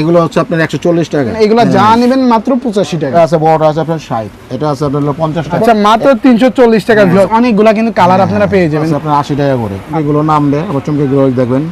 এগুলো হচ্ছে আপনার একশো চল্লিশ টাকা। এগুলা যা নেবেন মাত্র পঁচাশি টাকা। আছে বড়টা আছে আপনার ষাট এটা আছে আপনার পঞ্চাশ টাকা। আচ্ছা মাত্র তিনশো চল্লিশ টাকা viewers। অনেকগুলা কিন্তু কালার আপনারা পেয়ে যাবেন। আপনার আশি টাকা করে। এগুলো নামবে আবার চমকে এগুলো দেখবেন।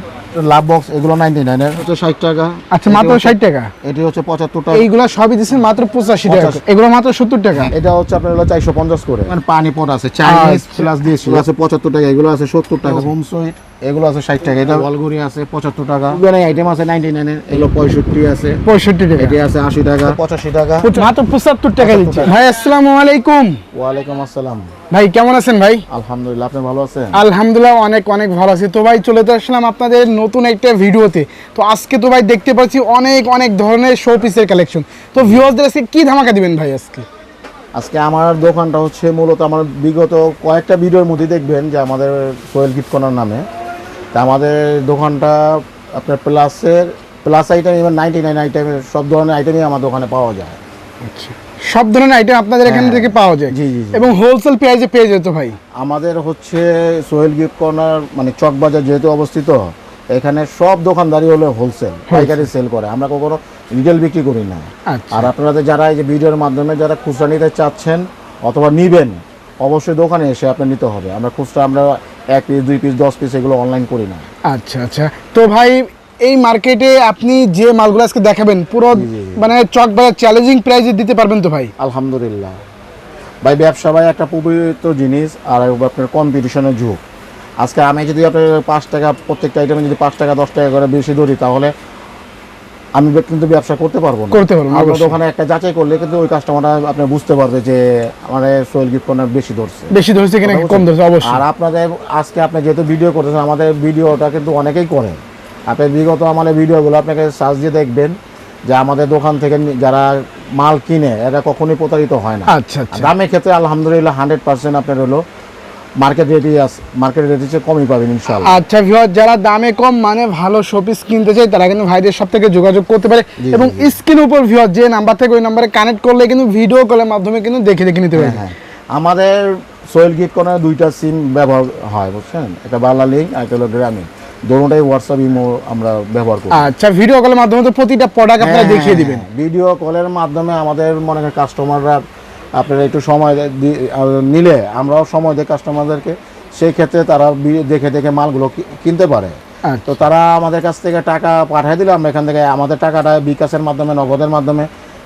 লাভ বক্স এগুলো নাইনটি নাইনের হচ্ছে ষাট টাকা। আচ্ছা মাত্র ষাট টাকা। এটি হচ্ছে পঁচাত্তর টাকা। এইগুলা সবই দিচ্ছেন মাত্র পঁচাশি টাকা। এগুলো মাত্র সত্তর টাকা। এটা হচ্ছে আপনার হলো চারশো পঞ্চাশ করে। মানে পানি পট আছে চাইনিজ আচ্ছা। প্লাস দিয়েছি। আছে পঁচাত্তর টাকা এগুলো আছে সত্তর টাকা। হোম সুইট এগুলো আছে ষাট টাকা। এটা ওয়ালগুড়ি আছে পঁচাত্তর টাকা। আইটেম আছে নাইনটি নাইনের এগুলো পঁয়ষট্টি আছে। পঁয়ষট্টি টাকা। এটি আছে আশি টাকা। পঁচাশি টাকা। মাত্র পঁচাত্তর টাকা দিচ্ছে। ভাই আসসালামু আলাইকুম। ওয়ালাইকুম আসসালাম। ভাই কেমন আছেন ভাই? আলহামদুলিল্লাহ আপনি ভালো আছেন? আলহামদুলিল্লাহ অনেক অনেক ভালো আছি। তো ভাই চলে আসলাম আপনাদের নতুন একটা ভিডিওতে। তো আজকে তো ভাই দেখতে পাচ্ছি অনেক অনেক ধরনের শো পিসের কালেকশন তো ভিউয়ারদের আজকে কি ধামাকা দিবেন ভাই আজকে? আজকে আমার দোকানটা হচ্ছে মূলত আমার বিগত কয়েকটা ভিডিওর মধ্যে দেখবেন যে আমাদের সোহেল গিফট কর্নার নামে। তা আমাদের দোকানটা আপনার প্লাসের প্লাস আইটেম এবং নাইনটি নাইন আইটেমের সব ধরনের আইটেমই আমার দোকানে পাওয়া যায়। আচ্ছা। সব ধরনের আইটেম আপনাদের এখান থেকে পাওয়া যায়? জি, জি, জি। এবং হোলসেল প্রাইসে পেয়ে যেত ভাই? আমাদের হচ্ছে সোহেল গিফট কর্নার মানে চকবাজার যেহেতু অবস্থিত এখানে সব দোকানদারি হলো হোলসেল পাইকারি সেল করে। আমরা কখনো রিটেল বিক্রি করি না। আচ্ছা। আর আপনারা যারা এই যে ভিডিওর মাধ্যমে যারা খুচরা নিতে চাচ্ছেন অথবা নিবেন অবশ্যই দোকানে এসে আপনার নিতে হবে। আমরা খুচরা আমরা এক পিস দুই পিস দশ পিস এগুলো অনলাইন করি না। আচ্ছা আচ্ছা। তো ভাই এই মার্কেটে আপনি যে মালগুলো আজকে দেখাবেন পুরো। মানে চক বাজার চ্যালেঞ্জিং প্রাইসে দিতে পারবেন তো ভাই? আলহামদুলিল্লাহ। ভাই ব্যবসা ভাই একটা পবিত্র জিনিস আর আপনার কম্পিটিশনের যুগ আজকে আমি যদি আপনার পাঁচ টাকা প্রত্যেকটা আইটেমে যদি পাঁচ টাকা দশ টাকা করে বেশি ধরি তাহলে আমি কিন্তু ব্যবসা করতে পারব না। করতে পারব না, আপনার অবশ্যই। একটা যাচাই করলে কিন্তু ওই কাস্টমারটা আপনি বুঝতে পারবে যে আমার সোয়েল গিফট কর্নার বেশি ধরছে। বেশি ধরছে কিনা কম ধরছে অবশ্যই। আর আপনাদের আজকে আপনি যেহেতু ভিডিও করতেছেন আমাদের ভিডিওটা কিন্তু অনেকেই করে। আপনি বিগত আমাদের ভিডিওগুলো আপনাকে সার্চ দিয়ে দেখবেন যে আমাদের দোকান থেকে যারা মাল কিনে এরা কখনোই প্রতারিত হয় না। আচ্ছা আচ্ছা। দামের ক্ষেত্রে আলহামদুলিল্লাহ হান্ড্রেড পার্সেন্ট আপনার হলো মার্কেট মার্কেট রেটের চেয়ে কমই পাবেন ইনশাল্লাহ আচ্ছা ভিউয়ার যারা দামে কম মানে ভালো শোপিস কিনতে চায় তারা কিন্তু ভাইদের সব থেকে যোগাযোগ করতে পারে। এবং স্ক্রিন উপর ভিউয়ার যে নাম্বার থেকে ওই নাম্বারে কানেক্ট করলে কিন্তু ভিডিও কলের মাধ্যমে কিন্তু দেখে দেখে নিতে পারে। হ্যাঁ আমাদের সোয়েল কর্নার দুইটা সিম ব্যবহার হয় বুঝছেন? একটা বাংলা লিঙ্ক আর একটা হলো গ্রামীণ। দুটোটাই হোয়াটসঅ্যাপ ইমো আমরা ব্যবহার করি। আচ্ছা ভিডিও কলের মাধ্যমে তো প্রতিটা প্রোডাক্ট আপনারা হ্যাঁ, দেখিয়ে হ্যাঁ, দিবেন। হ্যাঁ। ভিডিও কলের মাধ্যমে আমাদের মনে করেন কাস্টমাররা আপনারা একটু সময় নিলে আমরাও সময় দিই কাস্টমারদেরকে সেই ক্ষেত্রে তারা দেখে দেখে মালগুলো কিনতে পারে। আচ্ছা। তো তারা আমাদের কাছ থেকে টাকা পাঠিয়ে দিলে আমরা এখান থেকে আমাদের টাকাটা বিকাশের মাধ্যমে নগদের মাধ্যমে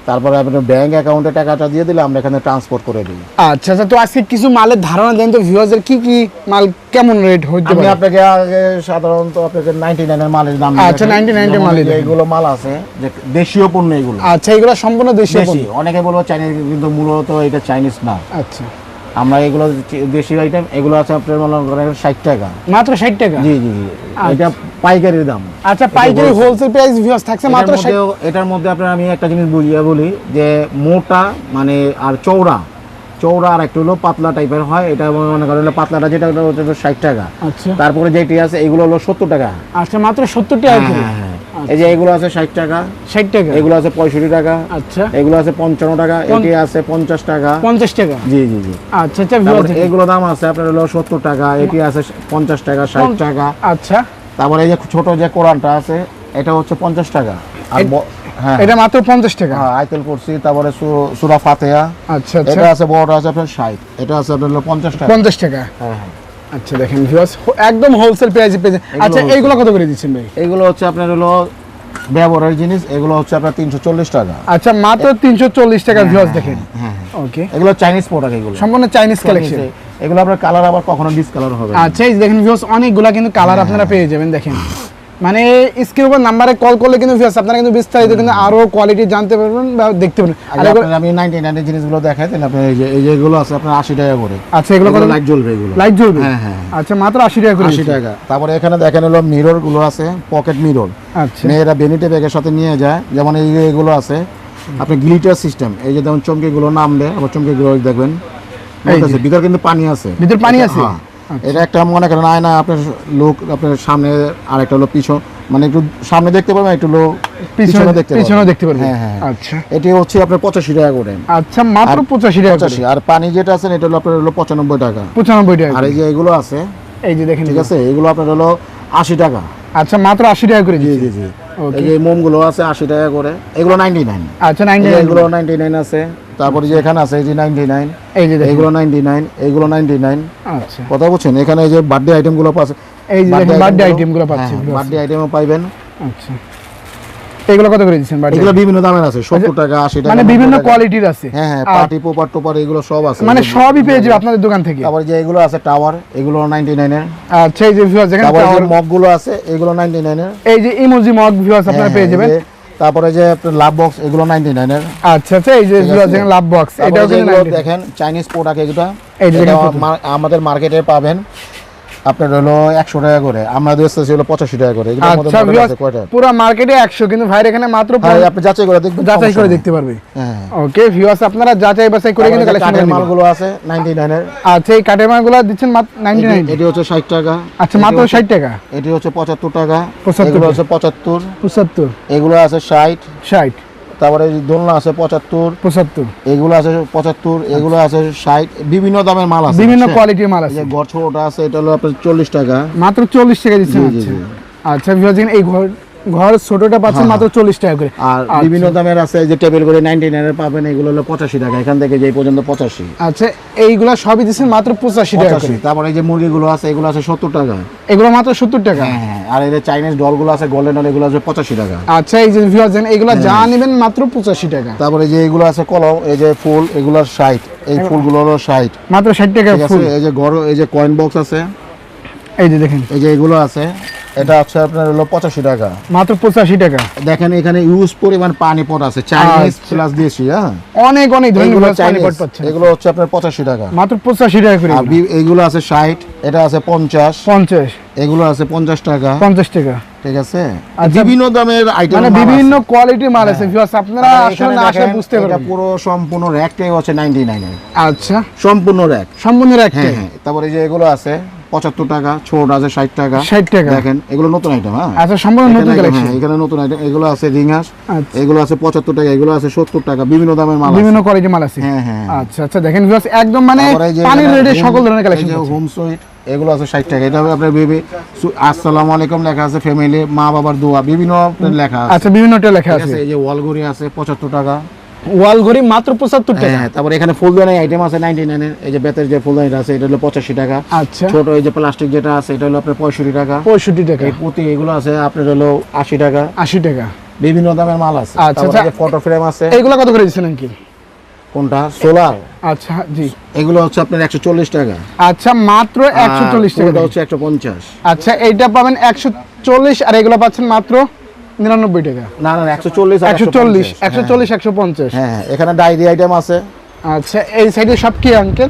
তারপরে আপনি ব্যাংক অ্যাকাউন্টে টাকাটা দিয়ে দিলে আমরা এখানে ট্রান্সপোর্ট করে দিই। আচ্ছা আচ্ছা তো আজকে কিছু মালের ধারণা দেন তো ভিউয়ারদের কি কি মাল কেমন রেট হচ্ছে আমি আপনাকে আগে সাধারণত আপনাকে নাইনটি নাইনের মালের দাম আচ্ছা, 99 এর মালের এগুলো এইগুলো মাল আছে যে দেশীয় পণ্য এগুলো। আচ্ছা এগুলো সম্পূর্ণ দেশীয় দেশি পণ্য। অনেকে বলব চাইনিজ কিন্তু মূলত এটা চাইনিজ না। আচ্ছা। আমরা এগুলো দেশি আইটেম এগুলো আছে আপনার মনে করেন ষাট টাকা। মাত্র ষাট টাকা? জি জি জি। এটা পাইকারি দাম। আচ্ছা পাইকারি হোলসেল প্রাইস ভিউয়ার্স থাকছে মাত্র এটার মধ্যে আপনার আমি একটা জিনিস বুঝিয়ে বলি যে মোটা মানে আর চৌড়া চৌড়া আর একটু হলো পাতলা টাইপের হয়। এটা মনে করেন পাতলাটা যেটা ওটা ষাট টাকা। আচ্ছা। তারপরে যেটি আছে এগুলো হলো সত্তর টাকা। আচ্ছা মাত্র সত্তর টাকা হ্যাঁ, হ্যাঁ, হ্যাঁ। এই যে এগুলো আছে ষাট টাকা। ষাট টাকা? এগুলো আছে পঁয়ষট্টি টাকা। আচ্ছা। এগুলো আছে পঞ্চান্ন টাকা। এটি আছে পঞ্চাশ টাকা। পঞ্চাশ টাকা? জি জি জি। আচ্ছা আচ্ছা তারপরে এগুলো দাম আছে আপনার হলো সত্তর টাকা এটি আছে পঞ্চাশ টাকা ষাট টাকা। আচ্ছা। তারপরে এই যে ছোট যে কোরআনটা আছে এটা হচ্ছে পঞ্চাশ টাকা। আর হ্যাঁ। এটা মাত্র পঞ্চাশ টাকা? হ্যাঁ আইতেল তারপরে সুরা ফাতেহা। আচ্ছা আচ্ছা। এটা আছে বড়টা আছে আপনার ষাট। এটা আছে আপনার পঞ্চাশ টাকা। পঞ্চাশ টাকা? হ্যাঁ হ্যাঁ। আচ্ছা দেখেন ভিউয়ার্স একদম হোলসেল প্রাইসে পেয়েছে আচ্ছা এইগুলো কত করে দিচ্ছেন ভাই? এগুলো হচ্ছে আপনার হলো ব্যবহারের জিনিস এগুলো হচ্ছে আপনার তিনশো চল্লিশ টাকা। আচ্ছা মাত্র তিনশো চল্লিশ টাকা ভিউয়ার্স দেখেন। হ্যাঁ ওকে এগুলো চাইনিজ প্রোডাক্ট এগুলো। সম্পূর্ণ চাইনিজ কালেকশন এগুলো আপনার কালার আবার কখনো ডিসকালার হবে। আচ্ছা এই দেখেন ভিউয়ার্স অনেকগুলা কিন্তু কালার আপনারা পেয়ে যাবেন দেখেন। মানে স্ক্রিন উপর নাম্বারে কল করলে কিন্তু ভিউয়ার্স আপনারা কিন্তু বিস্তারিত কিন্তু আরও কোয়ালিটি জানতে পারবেন বা দেখতে পারবেন। আর আমি নাইনটি নাইনের জিনিসগুলো দেখাই তাহলে আপনার এই যে এই যেগুলো আছে আপনার আশি টাকা করে। আচ্ছা এগুলো কত? লাইট জ্বলবে এগুলো। লাইট জ্বলবে? হ্যাঁ, হ্যাঁ। আচ্ছা মাত্র আশি টাকা করে আশি দিচ্ছেন। টাকা। তারপরে এখানে দেখেন হলো মিররগুলো আছে পকেট মিরর আচ্ছা। মেয়েরা বেনিটে ব্যাগের সাথে নিয়ে যায় যেমন এই এগুলো আছে আপনি গ্লিটার সিস্টেম এই যে যেমন চমকে গুলো নামবে আবার চমকে গুলো দেখবেন ভিতর কিন্তু পানি আছে। ভিতর পানি আছে? হ্যাঁ। এটা একটা মনে করেন আয়না আপনার লোক আপনার সামনে আর একটা হলো পিছন মানে একটু সামনে দেখতে পাবেন একটু লোক পিছনে দেখতে পিছনে দেখতে পারবেন। হ্যাঁ হ্যাঁ আচ্ছা। এটি হচ্ছে আপনার পঁচাশি টাকা করে। আচ্ছা মাত্র আর পঁচাশি টাকা পঁচাশি। আর পানি যেটা আছে এটা হলো আপনার হলো পঁচানব্বই টাকা। পঁচানব্বই টাকা আর এই যে এগুলো আছে এই যে দেখেন ঠিক আছে এগুলো আপনার হলো আশি টাকা। আচ্ছা মাত্র আশি টাকা করে জি জি জি. এই যে মোমগুলো আছে আশি টাকা করে এগুলো নাইনটি নাইন আচ্ছা নাইনটি এগুলো নাইনটি নাইন আছে। তারপরে যে এখানে আছে এই যে নাইনটি নাইন এই যে দেখুন। এগুলো নাইনটি নাইন এইগুলো নাইনটি নাইন আচ্ছা। কথা বলছেন এখানে এই যে বার্থডে আইটেমগুলো পাচ্ছে। এই যে বার্থডে আইটেমগুলো পাচ্ছি বার্থডে আইটেমও পাইবেন। আচ্ছা। এগুলো কত করে দিচ্ছেন এগুলো বিভিন্ন দামের আছে সত্তর টাকা আশি টাকা মানে বিভিন্ন কোয়ালিটির আছে। হ্যাঁ হ্যাঁ পার্টি পোপার টোপার এগুলো সব আছে। মানে সবই পেয়ে যাবে আপনাদের দোকান থেকে। তারপরে যে এগুলো আছে টাওয়ার এগুলো নাইনটি নাইনের আচ্ছা এই যে ভিউয়ার্স যে tower- মগগুলো আছে এগুলো নাইনটি নাইনের এই যে ইমোজি মগ ভিউয়ার্স আপনারা পেয়ে যাবেন। তারপরে যে লাভ বক্স এগুলো নাইনটি নাইনের আচ্ছা আচ্ছা এই যে লাভ বক্স এটাও এটাও কিন্তু 90 দেখেন চাইনিজ প্রোডাক্ট এগুলো আমাদের মার্কেটে পাবেন। আপনার হলো একশো টাকা করে এসেছে হলো পঁচাশি টাকা করে আচ্ছা পুরো মার্কেটে 100 কিন্তু ভাইয়ের এখানে মাত্র হ্যাঁ আপনি যাচাই করে দেখবেন যাচাই করে দেখতে পারবে। হ্যাঁ। ওকে ভিউয়ার্স আপনারা যাচাই বাছাই করে কিন্তু তারপরে যে কালেকশন কাঠের করে নেবেন। মালগুলো আছে নাইনটি নাইনের আচ্ছা এই কাঠের মালগুলো দিচ্ছেন মাত্র 99 এটি হচ্ছে ষাট টাকা। আচ্ছা মাত্র হচ্ছে- 60 টাকা? এটি হচ্ছে পঁচাত্তর টাকা। 75 এগুলো হচ্ছে পঁচাত্তর। 75 এগুলো আছে ষাট। 60 তারপরে দোলনা আছে পঁচাত্তর 75 এগুলো আছে পঁচাত্তর এগুলো আছে ষাট বিভিন্ন দামের মাল আছে বিভিন্ন কোয়ালিটির মাল আছে। ঘর ছোটটা আছে এটা হলো আপনার চল্লিশ টাকা। মাত্র 40 টাকা জি, আচ্ছা। আচ্ছা এই ঘর ঘর ছোটটা পাচ্ছেন হ্যাঁ, মাত্র 40 টাকা করে আর আচ্ছা। বিভিন্ন দামের আছে এই যে টেবিল করে নাইনটি নাইনের পাবেন এগুলো হলো পঁচাশি টাকা এখান থেকে যে পর্যন্ত পঁচাশি আচ্ছা এইগুলা সবই দিচ্ছেন মাত্র 85 টাকা পঁচাশি তারপরে এই যে মুরগিগুলো আছে এগুলো আছে সত্তর টাকা এগুলো মাত্র 70 টাকা হ্যাঁ হ্যাঁ আর এই যে চাইনিজ ডলগুলো আছে গোল্ডেন ডল এগুলো আছে পঁচাশি টাকা আচ্ছা এই যে ভিউয়ার্স দেখেন এগুলো হ্যাঁ। যা নেবেন মাত্র 85 টাকা তারপরে যে এগুলো আছে কলম এই যে ফুল এগুলো ষাট এই ফুলগুলো হলো ষাট মাত্র 60 টাকা আছে ফুল এই যে ঘর এই যে কয়েন বক্স আছে এই যে দেখেন এই যে এগুলো আছে এটা হচ্ছে আপনার হলো পঁচাশি টাকা। মাত্র 85 টাকা। দেখেন এখানে ইউজ পরিমাণ পানি পট আছে চাইনিজ। প্লাস দিয়েছি হ্যাঁ? অনেক অনেক ধন্যবাদ পানি পট পাচ্ছেন। এগুলো হচ্ছে আপনার পঁচাশি টাকা। মাত্র 85 টাকা করে আর এইগুলো আছে ষাট এটা আছে পঞ্চাশ। 50 এগুলো আছে পঞ্চাশ টাকা। 50 টাকা। ঠিক আছে? আচ্ছা, বিভিন্ন দামের আইটেম মানে বিভিন্ন কোয়ালিটির মাল আছে ভিউয়ার্স আপনারা আসলে না আসলে বুঝতে পারবেন। পুরো সম্পূর্ণ র্যাকটাই আচ্ছা। সম্পূর্ণ র্যাক সম্পূর্ণ হ্যাঁ হ্যাঁ। তারপরে এই যে এগুলো আছে পঁচাত্তর টাকা ছোট আছে ষাট টাকা। 60 টাকা। দেখেন এগুলো নতুন আইটেম হ্যাঁ? আচ্ছা সম্পূর্ণ নতুন কালেকশন হ্যাঁ, এখানে নতুন আইটেম এগুলো আছে রিংহাস আচ্ছা। এগুলো আছে পঁচাত্তর টাকা এগুলো আছে সত্তর টাকা বিভিন্ন দামের মাল বিভিন্ন কোয়ালিটির মাল আছে। হ্যাঁ হ্যাঁ। আচ্ছা আচ্ছা দেখেন একদম মানে পানির রেটে সকল ধরনের কালেকশন হোম সুইট এগুলো আছে ষাট টাকা। এটা হবে আপনার বেবি আসসালামু আলাইকুম লেখা আছে ফ্যামিলি মা বাবার দোয়া বিভিন্ন লেখা আছে। আচ্ছা বিভিন্নটা লেখা আছে। আছে এই যে ওয়ালগুড়ি আছে পঁচাত্তর টাকা। ওয়াল ঘড়ি মাত্র 75 টাকা। হ্যাঁ তারপরে এখানে ফুলদানি আইটেম আছে নাইনটি নাইনের এই যে বেতের যে ফুলদানিটা আছে এটা হলো পঁচাশি টাকা। আচ্ছা। ছোট এই যে প্লাস্টিক যেটা আছে এটা হলো আপনার পঁয়ষট্টি টাকা। 65 টাকা। এগুলো আছে আপনার হলো আশি টাকা। 80 টাকা। বিভিন্ন দামের মাল আছে। আচ্ছা, আচ্ছা। ফটো ফ্রেম আছে। এইগুলো কত করে দিচ্ছেন আঙ্কিল কোনটা? সোলার। আচ্ছা জি। এগুলো হচ্ছে আপনার একশো চল্লিশ টাকা। আচ্ছা মাত্র 140 টাকা এটা হচ্ছে একশো পঞ্চাশ। আচ্ছা এইটা পাবেন 140 আর এগুলো পাচ্ছেন মাত্র 99 টাকা। না না একশো চল্লিশ 140 140 150 হ্যাঁ হ্যাঁ এখানে ডায়েরি আইটেম আছে। আচ্ছা এই সাইডে সব কি আঙ্কেল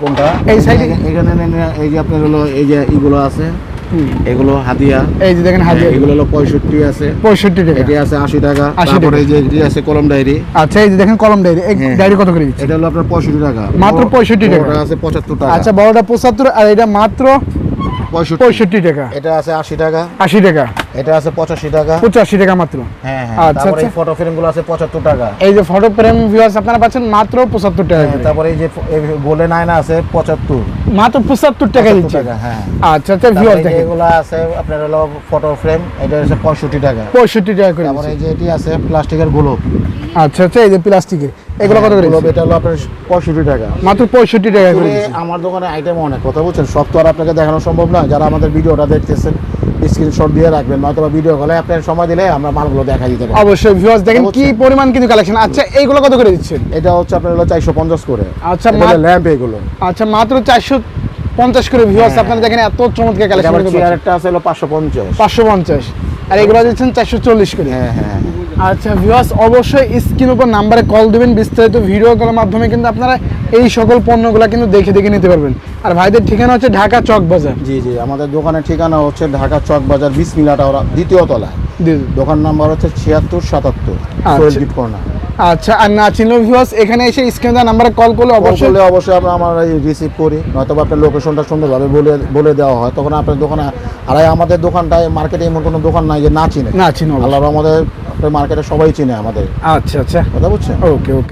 কোনটা? এই এ? এখানে- এই যে আপনার হলো এই যে ইগুলো আছে এগুলো হাদিয়া। এই যে দেখেন হাজির হ্যাঁ, এগুলো হলো পঁয়ষট্টি আছে। 65 টাকা। এটি আছে আশি টাকা। 80 তারপরে এই যে এটি আছে কলম ডায়েরি। আচ্ছা এই যে দেখেন কলম ডায়েরি। এই হ্যাঁ। ডায়েরি কত করে দিচ্ছে? এটা হলো আপনার পঁয়ষট্টি টাকা। মাত্র 65 টাকা। আছে পঁচাত্তর টাকা। আচ্ছা বড়টা 75 আর এটা মাত্র পঁয়ষট্টি। 65 টাকা। এটা আছে আশি টাকা। 80 টাকা। এটা আছে পঁচাশি টাকা। 85 টাকা মাত্র। হ্যাঁ হ্যাঁ আচ্ছা, এই আচ্ছা। ফটো ফ্রেমগুলো আছে পঁচাত্তর টাকা। এই যে ফটো ফ্রেম ভিউয়ার্স আপনারা পাচ্ছেন মাত্র 75 টাকা হ্যাঁ, তারপরে এই যে আয়না আছে পঁচাত্তর। মাত্র 75 টাকা দিচ্ছে। হ্যাঁ। আচ্ছা আচ্ছা ভিউয়ার্স দেখেন। এগুলো আছে আপনার হলো ফটো ফ্রেম এটা হচ্ছে পঁয়ষট্টি টাকা। 65 টাকা করে তারপরে এই যে এটি আছে প্লাস্টিকের গোলপ। আচ্ছা আচ্ছা এই যে প্লাস্টিকের এগুলো কত করে গোলপ এটা হলো আপনার পঁয়ষট্টি টাকা। মাত্র 65 টাকা করে আমার দোকানে আইটেম অনেক কথা বলছেন সব তো আর আপনাকে দেখানো সম্ভব না। যারা আমাদের ভিডিওটা দেখতেছেন স্ক্রিনশট দিয়ে রাখবেন নয়তো ভিডিও কলে আপনার সময় দিলে আমরা মালগুলো দেখা দিতে পারি। অবশ্যই ভিউয়ার্স দেখেন কি পরিমাণ কিন্তু কালেকশন আচ্ছা এইগুলো কত করে দিচ্ছেন? এটা হচ্ছে আপনার হলো চারশো পঞ্চাশ করে। আচ্ছা, মানে ল্যাম্প এগুলো। আচ্ছা মাত্র 450 করে ভিউয়ার্স হ্যাঁ। আপনারা দেখেন এত চমৎকার কালেকশন আছে একটা আছে হলো পাঁচশো পঞ্চাশ। 550 আর এগুলো দিচ্ছেন 440 করে। হ্যাঁ হ্যাঁ আচ্ছা ভিউয়ার্স অবশ্যই স্ক্রিন উপর নাম্বারে কল দিবেন বিস্তারিত ভিডিও কলের মাধ্যমে কিন্তু আপনারা এই সকল পণ্যগুলো কিন্তু দেখে দেখে নিতে পারবেন। আর ভাইদের ঠিকানা হচ্ছে ঢাকা চক বাজার। জি জি আমাদের দোকানের ঠিকানা হচ্ছে ঢাকা চক বাজার বিসমিলা টাওয়ার ওরা দ্বিতীয় তলায়। দোকান নাম্বার হচ্ছে ছিয়াত্তর সাতাত্তর আচ্ছা। কর্নার আচ্ছা আর না চিনলেও ভিউয়ার্স এখানে এসে স্ক্রিন দেওয়া নাম্বারে কল করলে অবশ্যই করলে অবশ্যই আমরা আমরা রিসিভ করি। নয়তো আপনার লোকেশনটা সুন্দরভাবে বলে বলে দেওয়া হয়। তখন আপনার দোকানে আর আমাদের দোকানটায় মার্কেটে এমন কোনো দোকান নাই যে না চিনে। না চিনো আল্লাহর আমাদের মার্কেটে সবাই চিনে আমাদের। আচ্ছা আচ্ছা। কথা বুঝছেন? ওকে ওকে